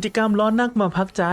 กิจกรรมร้อนนักมาพักใจ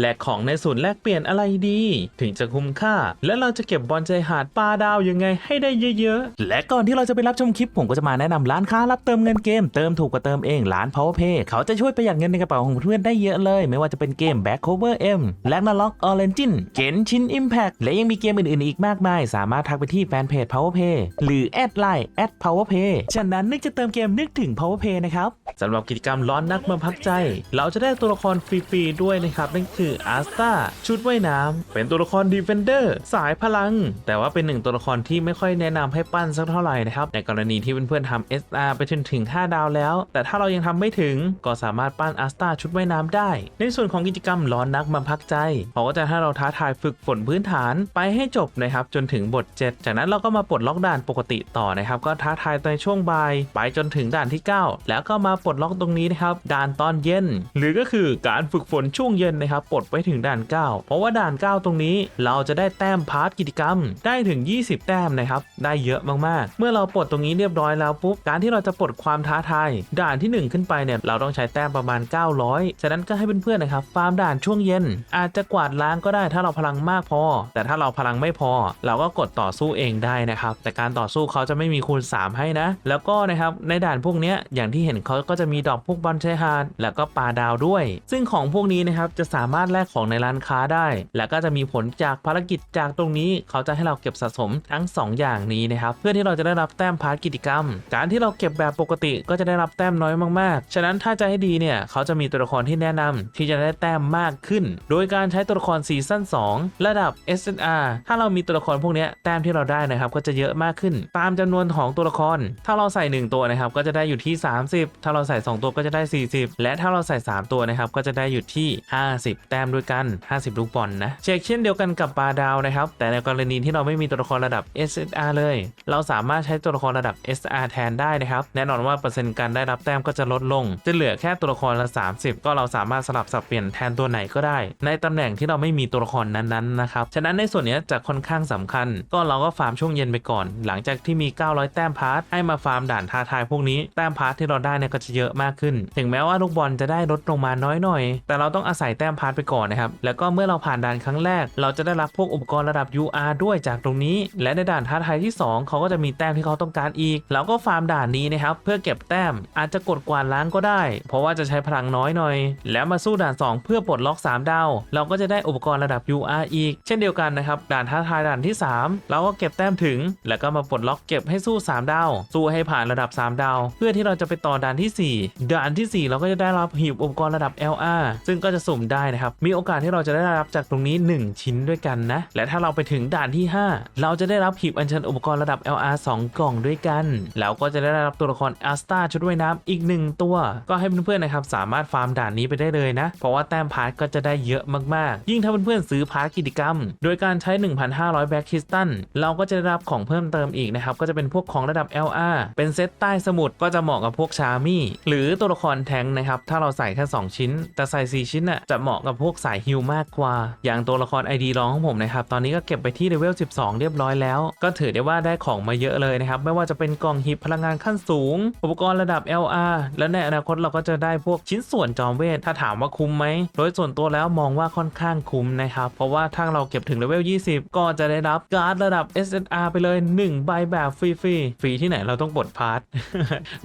และของในศูนย์แลกเปลี่ยนอะไรดี ถึงจะคุ้มค่า และเราจะเก็บบอลใจหาดปลาดาวยังไงให้ได้เยอะๆ และก่อนที่เราจะไปรับชมคลิปผมก็จะมาแนะนำร้านค้ารับเติมเงินเกมเติมถูกกว่าเติมเองร้าน Powerpay เขาจะช่วยประหยัดเงินในกระเป๋าของเพื่อนได้เยอะเลย ไม่ว่าจะเป็นเกม Back Cover M แลกนาล็อกออเรนจินเกนชินอิมแพคและยังมีเกมอื่นๆอีกมากมาย สามารถทักไปที่แฟนเพจ Powerpay หรือแอดไลน์แอด Powerpay ฉะนั้นนึกจะเติมเกมนึกถึง Powerpay นะครับสำหรับกิจกรรมร้อนนักมาพักใจ เราจะได้ตัวละครฟรีๆด้วยนะครับ นั่นคืออาสตาชุดว่ายน้ำเป็นตัวละครดีเฟนเดอร์สายพลัง แต่ว่าเป็นหนึ่งตัวละครที่ไม่ค่อยแนะนำให้ปั้นสักเท่าไหร่นะครับ ในกรณีที่เพื่อนๆทำ SR ไปจนถึง 5 ดาวแล้ว แต่ถ้าเรายังทำไม่ถึงก็สามารถปั้นอาสตาชุดว่ายน้ำได้ ในส่วนของกิจกรรมร้อนนักมาพักใจเขาก็จะให้เราท้าทายฝึกฝนพื้นฐานไปให้จบนะครับจนถึงบท 7 จากนั้นเราก็มาปลดล็อกด่านปกติต่อนะครับ ก็ท้าทายในช่วงบ่ายไปจนถึงด่านที่ 9 แล้วก็มาปลดล็อกตรงนี้นะครับด่านตอนเย็น หรือก็คือการฝึกฝนช่วงเย็นนะครับปลดไปถึงด่าน 9 เพราะว่าด่าน 9 ตรงนี้เราจะได้แต้มพาร์ทกิจกรรม ได้ถึง 20 แต้มนะครับ ได้เยอะมากๆ เมื่อเราปลดตรงนี้เรียบร้อยแล้วปุ๊บ การที่เราจะปลดความท้าทายด่านที่ 1 ขึ้นไปเนี่ยเราต้องใช้แต้มประมาณ 900 ฉะนั้นก็ให้เพื่อนๆนะครับฟาร์มด่านช่วงเย็น อาจจะกวาดล้างก็ได้ถ้าเราพลังมากพอ แต่ถ้าเราพลังไม่พอ เราก็กดต่อสู้เองได้นะครับ แต่การต่อสู้เขาจะไม่มีคูณ 3 ให้นะ แล้วก็นะครับในด่านพวกนี้อย่างที่เห็นเขาก็จะมีดอกพวกบอลชายหาดแล้วก็ปลาดาวด้วยซึ่งของพวกนี้นะครับจะสามารถแลกของในร้านค้าได้ แล้วก็จะมีผลจากภารกิจจากตรงนี้ เขาจะให้เราเก็บสะสมทั้ง 2 อย่างนี้นะครับเพื่อที่เราจะได้รับแต้มพาร์ทกิจกรรม การที่เราเก็บแบบปกติก็จะได้รับแต้มน้อยมากๆ ฉะนั้นถ้าจะให้ดีเนี่ยเขาจะมีตัวละครที่แนะนำที่จะได้แต้มมากขึ้น โดยการใช้ตัวละครซีซั่น2 ระดับ SNR ถ้าเรามีตัวละครพวกนี้แต้มที่เราได้นะครับก็จะเยอะมากขึ้น ตามจำนวนของตัวละคร ถ้าเราใส่ 1 ตัวนะครับก็จะได้อยู่ที่ 30 ถ้าเราใส่ 2 ตัวก็จะได้ 40 และถ้าเราใส่ 3 ตัวนะครับก็จะได้อยู่ที่ 50 แต้มด้วยกัน 50 ลูกบอลนะเช็คเช่นเดียวกันกับปลาดาวนะครับ แต่ในกรณีที่เราไม่มีตัวละครระดับ SNR เลย เราสามารถใช้ตัวละครระดับ SR แทนได้นะครับ แน่นอนว่าเปอร์เซ็นต์การได้รับแต้มก็จะลดลง จะเหลือแค่ตัวละครละ 30 ก็เราสามารถสลับสับเปลี่ยนแทนตัวไหนก็ได้ ในตำแหน่งที่เราไม่มีตัวละครนั้นๆนะครับฉะนั้นในส่วนนี้จะค่อนข้างสำคัญ ก็เราก็ฟาร์มช่วงเย็นไปก่อน หลังจากที่มี 900 แต้มพาร์ทให้มาฟาร์มด่านท้าทายพวกนี้แต้มพาร์ทที่เราได้เนี่ยก็จะเยอะมากขึ้น ถึงแม้ว่าลูกบอลจะได้ลดลงมาน้อยหน่อย แต่เราต้องอาศัยแต้มพาร์ทไปก่อนนะครับ แล้วก็เมื่อเราผ่านด่านครั้งแรก เราจะได้รับพวกอุปกรณ์ระดับ UR ด้วยจากตรงนี้ และในด่านท้าทายที่ 2 เขาก็จะมีแต้มที่เขาต้องการอีก เราก็ฟาร์มด่านนี้นะครับเพื่อเก็บแต้มอาจจะกดกวาดล้างก็ได้ เพราะว่าจะใช้พลังน้อยหน่อย แล้วมาสู้ด่าน 2 เพื่อปลดล็อก 3 ดาว เราก็จะได้อุปกรณ์ระดับ UR อีก เช่นเดียวกันนะครับด่านท้าทายด่านที่ 3 เราก็เก็บแต้มถึง แล้วก็มาปลดล็อกเก็บให้สู้ 3 ดาว สู้ให้ผ่านระดับ 3 ดาว เพื่อที่เราจะไปต่อด่านที่ 4 ด่านทีสี่4 เราก็จะได้รับหีบอุปกรณ์ระดับ LR ซึ่งก็จะสุ่มได้นะครับ มีโอกาสที่เราจะได้รับจากตรงนี้ 1 ชิ้นด้วยกันนะ และถ้าเราไปถึงด่านที่ 5 เราจะได้รับหีบอัญเชิญอุปกรณ์ระดับ LR 2 กล่องด้วยกัน แล้วก็จะได้รับตัวละครอัสตาชุดว่ายน้ำอีก 1 ตัว ก็ให้เพื่อนๆนะครับสามารถฟาร์มด่านนี้ไปได้เลยนะ เพราะว่าแต้มพาร์ทก็จะได้เยอะมากๆ ยิ่งถ้าเพื่อนๆซื้อพาร์ทกิจกรรม โดยการใช้ 1,500แบ็คคริสตัลเราก็จะได้รับของเพิ่มเติมอีกนะครับก็จะเป็นพวกของระดับ LR เป็นเซตใต้สมุดก็จะเหมาะกับพวกชามี่หรือตัวละครแทงนะครับถ้าเราใส่แค่2ชิ้น แต่ใส่ 4 ชิ้นน่ะจะเหมาะกับพวกสายฮิลมากกว่า อย่างตัวละคร ID รองของผมนะครับ ตอนนี้ก็เก็บไปที่เลเวล 12 เรียบร้อยแล้ว ก็ถือได้ว่าได้ของมาเยอะเลยนะครับ ไม่ว่าจะเป็นกล่องหีบพลังงานขั้นสูง อุปกรณ์ระดับ LR และในอนาคตเราก็จะได้พวกชิ้นส่วนจอมเวท ถ้าถามว่าคุ้มไหม โดยส่วนตัวแล้วมองว่าค่อนข้างคุ้มนะครับ เพราะว่าถ้าเราเก็บถึงเลเวล 20 ก็จะได้รับการ์ดระดับ SSR ไปเลย 1 ใบแบบฟรีๆ ฟรีที่ไหนเราต้องกดพาร์ท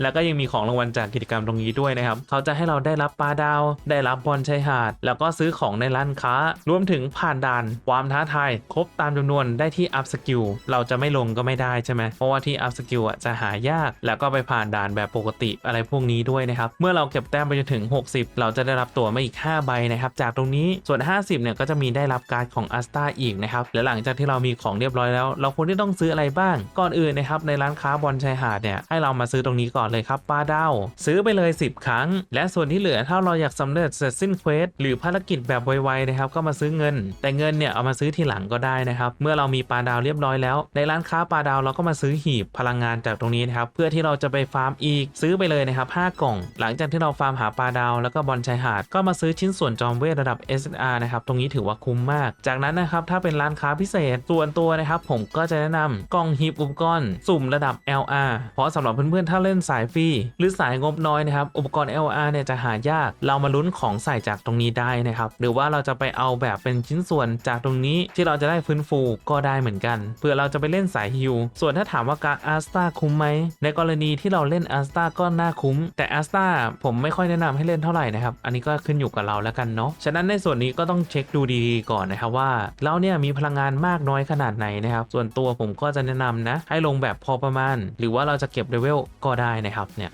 แล้วก็ยังมีของรางวัลจากกิจกรรมตรงนี้ด้วยนะครับ เขาจะให้เราได้รับปลาดาวได้รับบอลชายหาด แล้วก็ซื้อของในร้านค้า รวมถึงผ่านด่านความท้าทายครบตามจำนวนได้ที่อัพสกิลเราจะไม่ลงก็ไม่ได้ใช่ไหมเพราะว่าที่อัพสกิลอะจะหายาก แล้วก็ไปผ่านด่านแบบปกติอะไรพวกนี้ด้วยนะครับเมื่อเราเก็บแต้มไปจนถึง 60 เราจะได้รับตัวมาอีก 5 ใบนะครับจากตรงนี้ส่วน 50เนี่ยก็จะมีได้รับการ์ดของอัสตาอีกนะครับและหลังจากที่เรามีของเรียบร้อยแล้ว เราควรที่ต้องซื้ออะไรบ้าง ก่อนอื่นนะครับในร้านค้าบอลชายหาดเนี่ยให้เรามาซื้อตรงนี้ก่อนเลยครับปลาดาวซื้อไปเลย 10 ครั้ง และส่วนที่เหลือถ้าเราอยากสำเร็จเสร็จสิ้นเควสหรือภารกิจแบบไวๆนะครับ ก็มาซื้อเงิน แต่เงินเนี่ยเอามาซื้อทีหลังก็ได้นะครับ เมื่อเรามีปลาดาวเรียบร้อยแล้ว ในร้านค้าปลาดาวเราก็มาซื้อหีบพลังงานจากตรงนี้นะครับเพื่อที่เราจะไปฟาร์มอีกซื้อไปเลยนะครับ5กล่อง หลังจากที่เราฟาร์มหาปลาดาวแล้วก็บอลชายหาดก็มาซื้อชิ้นส่วนจอมเวทระดับ SR นะครับตรงนี้ถือว่าคุ้มมาก จากนั้นนะครับถ้าเป็นร้านค้าพิเศษส่วนตัวนะครับผมก็จะแนะนำกล่องหีบอุปกรณ์สุ่มระดับ LR เพราะสำหรับเพื่อนๆถ้าเล่นสายฟรีหรือสายงบน้อยนะครับอุปกรณ์ LR เนี่ยจะหายากเรามามาลุ้นของใส่จากตรงนี้ได้นะครับ หรือว่าเราจะไปเอาแบบเป็นชิ้นส่วนจากตรงนี้ที่เราจะได้ฟื้นฟูก็ได้เหมือนกันเพื่อเราจะไปเล่นสายฮิวส่วนถ้าถามว่าการอาสตาคุ้มไหมในกรณีที่เราเล่นอาสตาก็น่าคุ้ม แต่อาสตาผมไม่ค่อยแนะนำให้เล่นเท่าไหร่นะครับอันนี้ก็ขึ้นอยู่กับเราแล้วกันเนาะฉะนั้นในส่วนนี้ก็ต้องเช็คดูดีๆก่อนนะครับว่าเราเนี่ยมีพลังงานมากน้อยขนาดไหนนะครับส่วนตัวผมก็จะแนะนำนะให้ลงแบบพอประมาณ หรือว่าเราจะเก็บเลเวลก็ได้นะครับเนี่ย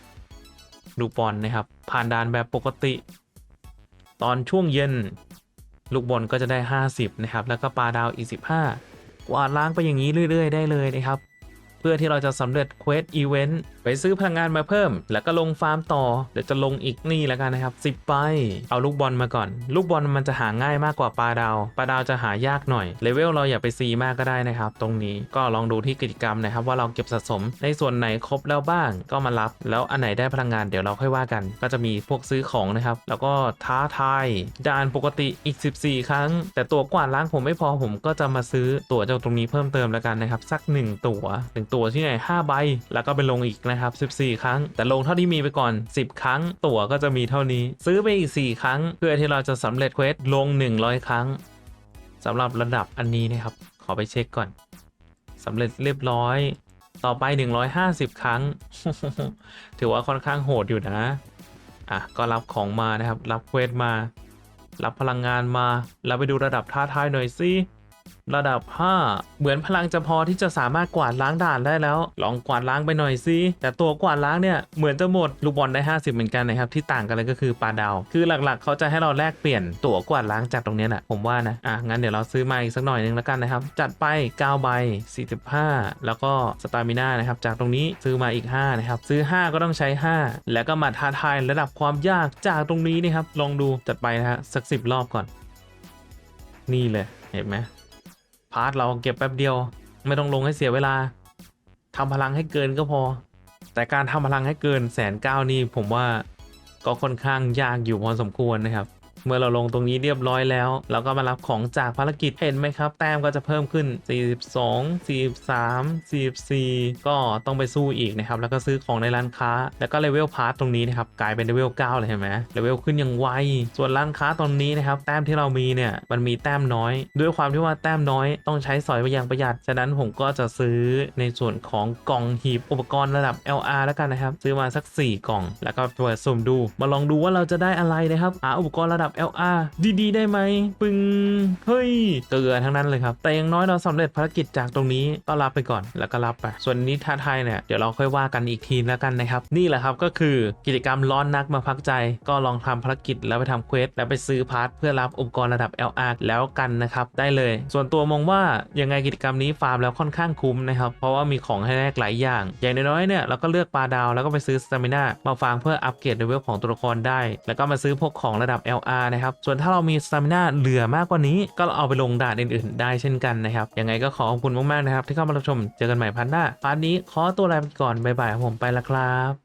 ดูบอลนะครับผ่านด่านแบบปกติ ตอนช่วงเย็น ลูกบอลก็จะได้ 50 นะครับ แล้วก็ปลาดาวอีก 15 กวาดล้างไปอย่างนี้เรื่อย ๆ ได้เลยนะครับ เพื่อที่เราจะสำเร็จเควสอีเวนต์ ไปซื้อพลังงานมาเพิ่ม แล้วก็ลงฟาร์มต่อ เดี๋ยวจะลงอีกนี่แล้วกันนะครับ10ไป เอาลูกบอลมาก่อน ลูกบอลมันจะหาง่ายมากกว่าปลาดาว ปลาดาวจะหายากหน่อย เลเวลเราอย่าไปซีมากก็ได้นะครับ ตรงนี้ก็ลองดูที่กิจกรรมนะครับ ว่าเราเก็บสะสมในส่วนไหนครบแล้วบ้าง ก็มารับ แล้วอันไหนได้พลังงานเดี๋ยวเราค่อยว่ากัน ก็จะมีพวกซื้อของนะครับ แล้วก็ท้าทายด่านปกติอีก 14 ครั้ง แต่ตัวกวาดล้างผมไม่พอผมก็จะมาซื้อตั๋วจากตรงนี้เพิ่มเติมแล้วกันนะครับสัก 1 ตั๋วหนึ่งตั๋วที่ไหน5ใบแล้วก็ไปลงอีกนะครับ 14 ครั้ง แต่ลงเท่าที่มีไปก่อน 10 ครั้ง ตั๋วก็จะมีเท่านี้ ซื้อไปอีก 4 ครั้ง เพื่อที่เราจะสำเร็จเควสลง 100 ครั้งสำหรับระดับอันนี้นะครับ ขอไปเช็คก่อนสำเร็จเรียบร้อย ต่อไป 150 ครั้ง ถือว่าค่อนข้างโหดอยู่นะ อะ ก็รับของมานะครับ รับเควสมา รับพลังงานมาแล้วไปดูระดับท้าทายหน่อยสิ ระดับ 5 เหมือนพลังจะพอที่จะสามารถกวาดล้างด่านได้แล้ว ลองกวาดล้างไปหน่อยสิ แต่ตัวกวาดล้างเนี่ยเหมือนจะหมดลูกบอลได้ 50 เหมือนกันนะครับ ที่ต่างกันเลยก็คือปลาดาว คือหลักๆ เขาจะให้เราแลกเปลี่ยนตัวกวาดล้างจากตรงนี้แหละผมว่านะ อะ งั้นเดี๋ยวเราซื้อมาอีกสักหน่อยนึงแล้วกันนะครับ จัดไป 9 ใบ 45 แล้วก็สตามิน่านะครับ จากตรงนี้ซื้อมาอีก 5 นะครับ ซื้อ 5 ก็ต้องใช้ 5 แล้วก็มาท้าทายระดับความยากจากตรงนี้นะครับ ลองดูจัดไปนะฮะสักสิบรอบก่อน นี่เลยเห็นไหม พาร์ทเราเก็บแป๊บเดียว ไม่ต้องลงให้เสียเวลาทำพลังให้เกินก็พอ แต่การทำพลังให้เกินแสนเก้านี่ผมว่าก็ค่อนข้างยากอยู่พอสมควรนะครับ เมื่อเราลงตรงนี้เรียบร้อยแล้ว เราก็มารับของจากภารกิจเห็นไหมครับ แต้มก็จะเพิ่มขึ้น 42 43 44 ก็ต้องไปสู้อีกนะครับ แล้วก็ซื้อของในร้านค้า แล้วก็เลเวลพาร์ทตรงนี้นะครับ กลายเป็นเลเวล9เลยเห็นไหมเลเวลขึ้นอย่างไว ส่วนร้านค้าตรงนี้นะครับ แต้มที่เรามีเนี่ย มันมีแต้มน้อย ด้วยความที่ว่าแต้มน้อยต้องใช้สอยไปอย่างประหยัด ฉะนั้นผมก็จะซื้อในส่วนของกล่องหีบอุปกรณ์ระดับ LR แล้วกันนะครับ ซื้อมาสัก 4 กล่อง แล้วก็เปิดสุ่มดู มาลองดูว่าเราจะได้อะไรนะครับหาอุปกรณ์ระดับ LR ดีๆ ได้ไหมปึงเฮ้ยเกลือทั้งนั้นเลยครับ แต่อย่างน้อยเราสำเร็จภารกิจจากตรงนี้ก็รับไปก่อนแล้วก็รับไป ส่วนนี้ท้าทายเนี่ยเดี๋ยวเราค่อยว่ากันอีกทีแล้วกันนะครับ นี่แหละครับก็คือกิจกรรมร้อนนักมาพักใจ ก็ลองทำภารกิจแล้วไปทำเควสแล้วไปซื้อพาร์ทเพื่อรับอุปกรณ์ระดับ LR แล้วกันนะครับได้เลย ส่วนตัวมองว่ายังไงกิจกรรมนี้ฟาร์มแล้วค่อนข้างคุ้มนะครับเพราะว่ามีของให้แลกหลายอย่าง อย่างน้อยๆเนี่ยเราก็เลือกปลาดาวแล้วก็ไปซื้อสตามิน่ามาฟาร์มเพื่ออัปเกรดเลเวลของตัวละครได้ แล้วก็มาซื้อพวกของระดับ LR นะครับ ส่วนถ้าเรามีสตามิน่าเหลือมากกว่านี้ ก็เอาไปลงด่านอื่นๆ ได้เช่นกันนะครับ ยังไงก็ขอขอบคุณมากๆนะครับ ที่เข้ามารับชม เจอกันใหม่พันหน้าพาร์ทนี้ขอตัวลาไปก่อน บ๊ายบายครับผมไปละครับ